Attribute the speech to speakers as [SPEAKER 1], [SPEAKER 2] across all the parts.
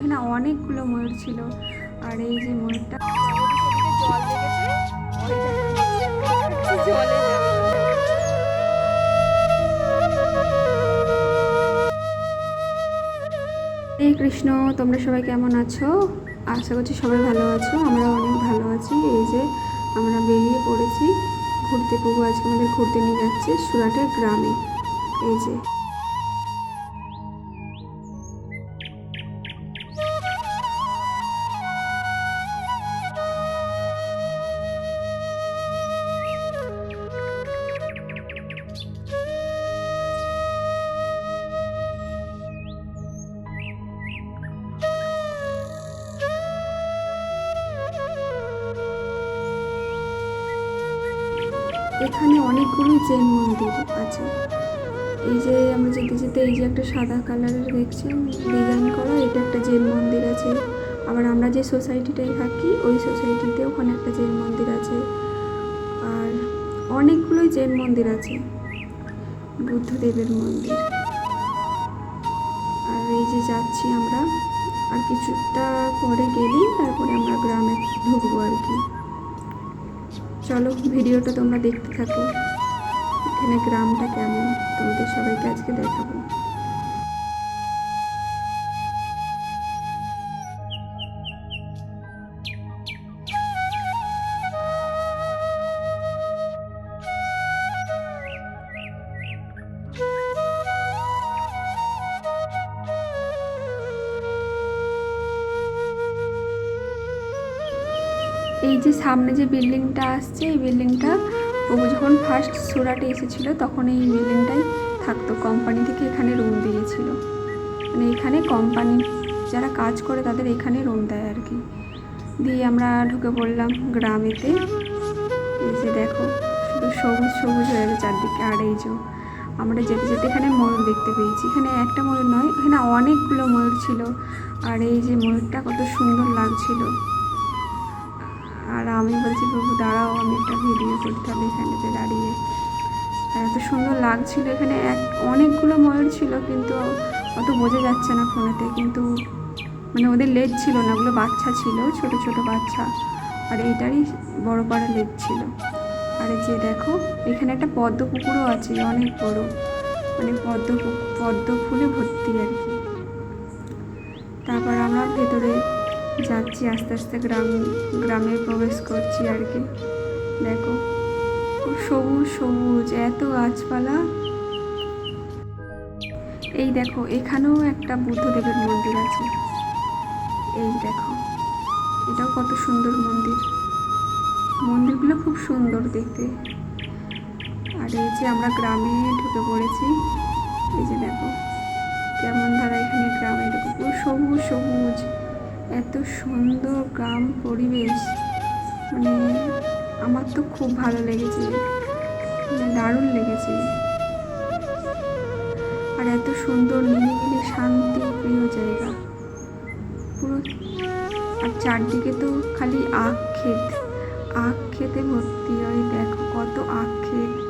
[SPEAKER 1] এখানে অনেকগুলো ময়ূর ছিল। আর এই যে ময়ূরটা
[SPEAKER 2] জল
[SPEAKER 1] কৃষ্ণ, তোমরা সবাই কেমন আছো? আশা করছি সবাই ভালো আছো আমরা অনেক ভালো আছি। এই যে আমরা বেরিয়ে পড়েছি ঘুরতে। পুকু আজকে আমাদের ঘুরতে নিয়ে যাচ্ছে সুরাটের গ্রামে। এই যে এখানে অনেকগুলো জৈন মন্দির আছে। এই যে আমরা যেতে যেতে এই যে একটা সাদা কালারের দেখছেন ডিজাইন করা, এটা একটা জৈন মন্দির আছে। আবার আমরা যে সোসাইটিটায় থাকি, ওই সোসাইটিতে ওখানে একটা জৈন মন্দির আছে। আর অনেকগুলোই জৈন মন্দির আছে। বুদ্ধদেবের মন্দির। আর এই যে যাচ্ছি আমরা, আর কিছুটা পরে গেলেই তারপরে আমরা গ্রামে চলো ভিডিওটা তোমরা দেখতে থাকো। এখানে গ্রামটা কেমন? তোমাদের সবাইকে আজকে দেখাবো। এই যে সামনে যে বিল্ডিংটা আসছে, এই বিল্ডিংটা ও যখন ফার্স্ট সুরাটে এসেছিল, তখন এই বিল্ডিংটাই থাকতো। কোম্পানি থেকে এখানে রুম দিয়েছিল। মানে এখানে কোম্পানি যারা কাজ করে, তাদের এখানে রুম দেয় আর কি। দিয়ে আমরা ঢুকে পড়লাম গ্রামেতে। এই যে দেখো, শুধু সবুজ সবুজ হয়ে গেছে চারদিকে। আর এই যে আমরা যেতে যেতে এখানে ময়ূর দেখতে পেয়েছি। এখানে একটা ময়ূর নয়, এখানে অনেকগুলো ময়ূর ছিল। আর এই যে ময়ূরটা কত সুন্দর লাগছিল। আর আমি বলছি প্রভু দাঁড়াও, আমি একটা ভিডিও করতে হবে এখানেতে দাঁড়িয়ে। এত সুন্দর লাগছিল এখানে। এক, অনেকগুলো ময়ূর ছিল, কিন্তু অত বোঝা যাচ্ছে না ফোনেতে। কিন্তু মানে ওদের লেজ ছিল না, ওগুলো বাচ্চা ছিল, ছোট ছোট বাচ্চা। আর এইটারই বড় বড় লেজ ছিল। আর যে দেখো, এখানে একটা পদ্ম পুকুরও আছে, অনেক বড়। মানে পদ্ম পদ্ম ফুলে ভর্তি আর কি। তারপর আমরা ভেতরে যাচ্ছি, আস্তে আস্তে গ্রাম, গ্রামে প্রবেশ করছি আর কি। দেখো খুব সবুজ সবুজ, এত গাছপালা। এই দেখো, এখানেও একটা বুদ্ধদেবের মন্দির আছে। এই দেখো, এটাও কত সুন্দর মন্দির। মন্দিরগুলো খুব সুন্দর দেখতে। আর এই যে আমরা গ্রামে ঢুকে পড়েছি, এই যে দেখো, কেমন ধারা এখানে গ্রামে পুরো সবুজ সবুজ। এত সুন্দর গ্রাম পরিবেশ। মানে আমার তো খুব ভালো লেগেছে। মানে দারুণ লেগেছে। আর এত সুন্দর নিরিবিলি শান্তি প্রিয় জায়গা। পুরো আর চারদিকে তো খালি আখ ক্ষেত। আখ খেতে ভর্তি। হয় দেখো কত আখ ক্ষেত।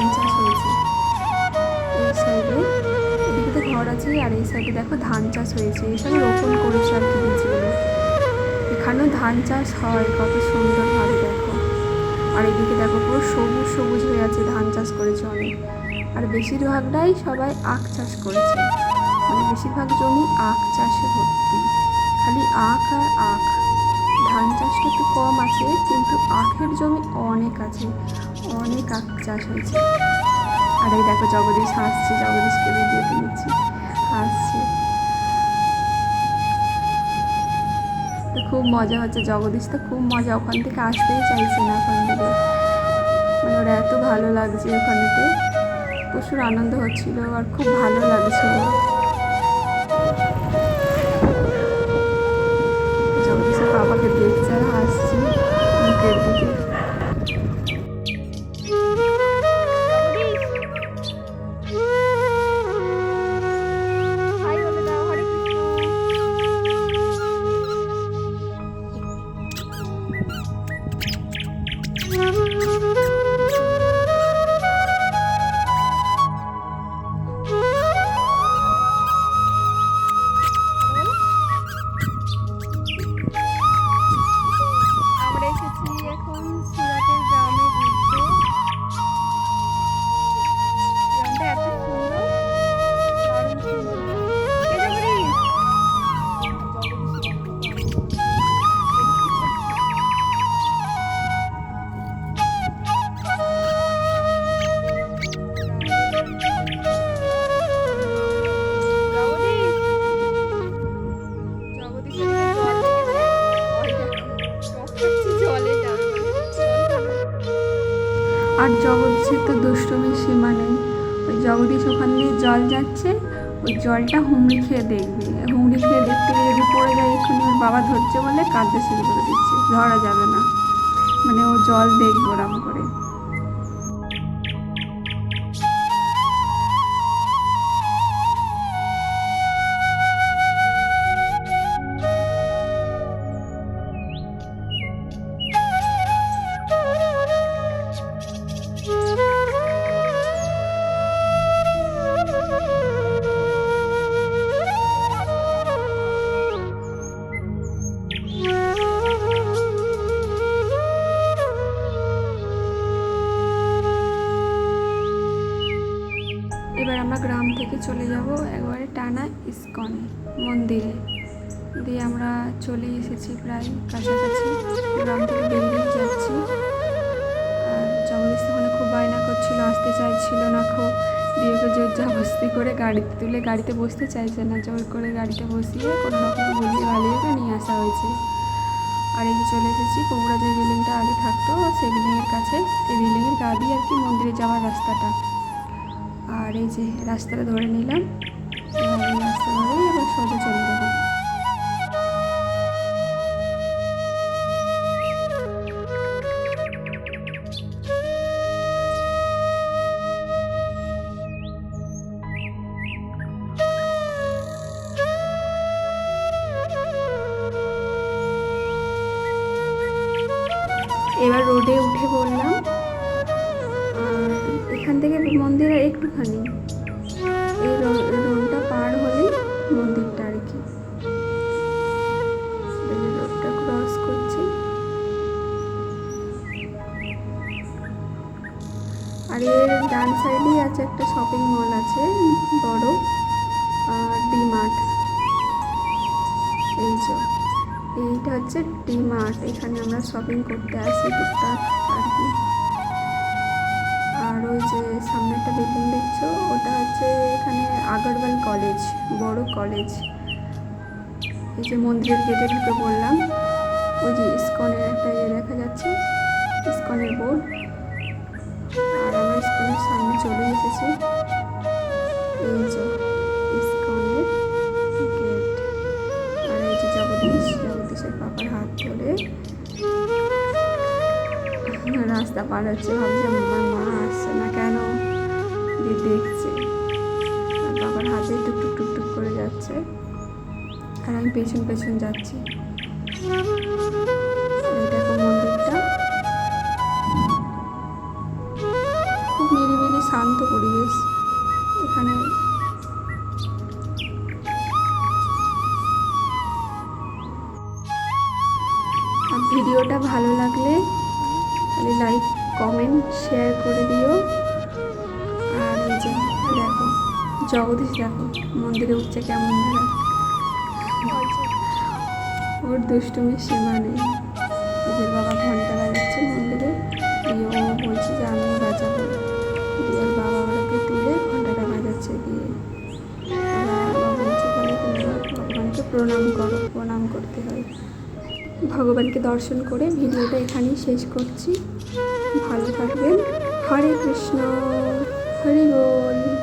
[SPEAKER 1] ধান চাষ হয়েছে এই সাইডে এদিকে তো ঘর আছে আর এই সাইডে দেখো ধান চাষ হয়েছে এসব রোপণ করেছে আর কি এখানেও ধান চাষ হয় কত সুন্দরভাবে দেখো আর এদিকে দেখো পুরো সবুজ সবুজ হয়ে আছে ধান চাষ করেছে। অনেক আর বেশিরভাগটাই সবাই আখ চাষ করেছে মানে বেশিরভাগ জমি আখ চাষে ভর্তি খালি আখ আর আখ। ধান চাষটা একটু কম আছে, কিন্তু আখের জমি অনেক আছে। অনেক আখ চাষ হয়েছে। আর এই দেখো জগদীশ হাসছে, জগদীশকে ভিডিওতে নিচ্ছি হাসছে। খুব মজা হচ্ছে, জগদীশ তো খুব মজা, ওখান থেকে আসতেই চাইছে না ওখান থেকে। মানে ওরা এত ভালো লাগছে ওখানেতে। প্রচুর আনন্দ হচ্ছিল আর খুব ভালো লাগছিল জগদীশের বাবাকে দেখছে আর হাসছে, মুখের দিকে। আর জগদীশের তো দুষ্টমীর সীমা নেই। ওই জগদীশ ওখান দিয়ে জল যাচ্ছে, ওই জলটা হুমড়ি খেয়ে দেখবে। হুমড়ি খেয়ে দেখতে গিয়ে যদি পড়ে যায় এক্ষুনি ওর বাবা ধরছে বলে কাঁদতে শুরু করে দিচ্ছে, ধরা যাবে না। মানে ও জল দেখব ওরম করে। ইস্কনে মন্দিরে। দিয়ে আমরা চলে এসেছি প্রায় কাছাকাছি গ্রাম থেকে বেরিয়ে যাচ্ছি। আর জগদীশ ওখানে খুব বায়না করছিল, আসতে চাইছিল না খুব, দিয়ে ওকে জোর জবস্তি করে গাড়িতে তুলে গাড়িতে বসতে চাইছে না, জোর করে গাড়িতে বসিয়ে কোনো রকম বালিয়ে ওকে নিয়ে আসা হয়েছে। আর এই চলে এসেছি কোবরা যে বিল্ডিংটা আগে থাকতো, সেই বিল্ডিংয়ের কাছে, এই বিল্ডিংয়ের গা দিয়ে আর কি মন্দিরে যাওয়ার রাস্তাটা। আর এই যে রাস্তাটা ধরে নিলাম এবার রোডে উঠে পড়লাম। এখান থেকে মন্দিরের একটুখানি। মন্দিরটা আর কি। ক্রস আর এর ডান সাইডেই আছে একটা শপিং মল আছে, বড়, আর ডি মার্ট এই যে, এইটা হচ্ছে ডি মার্ট এখানে আমরা শপিং করতে আসি টুকটাক। কলেজ, বড় কলেজ। এই যে মন্দিরের গেটে ঢুকে পড়লাম। ওই যে ইস্কনের একটা ইয়ে দেখা যাচ্ছে, ইস্কনের বোর্ড। আর আমরা ইস্কনের সামনে চলে এসেছে। এই যে ইস্কনের গেট। আর এই যে জগদীশ, জগদীশের পাপার হাত ধরে রাস্তা পার হচ্ছে। ভাবছে আমার মা আসছে না কেন? দিয়ে দেখছে আর আমি পেছন পেছন যাচ্ছি। মন্দিরটা। খুব নিরিবিলি, শান্ত পরিবেশ। এখানে আর ভিডিওটা ভালো লাগলে তাহলে লাইক, কমেন্ট, শেয়ার করে দিও। আর এই যে, দেখো, জগদীশ দেখো, মন্দিরে উঠছে কেমন ধরা ওর দুষ্টুমির সীমা নেই ওর বাবা ঘণ্টা বাজাচ্ছে মন্দিরে। দিয়ে ও বলছে যে, আমিও বাজাবো। দিয়ে ওর বাবা ওকে তুলে ঘন্টাটা বাজাচ্ছে দিয়ে ভগবানকে প্রণাম করো, প্রণাম করতে হয়। ভগবানকে দর্শন করে ভিডিওটা এখানেই শেষ করছি। ভালো থাকবেন। হরে কৃষ্ণ, হরি বল।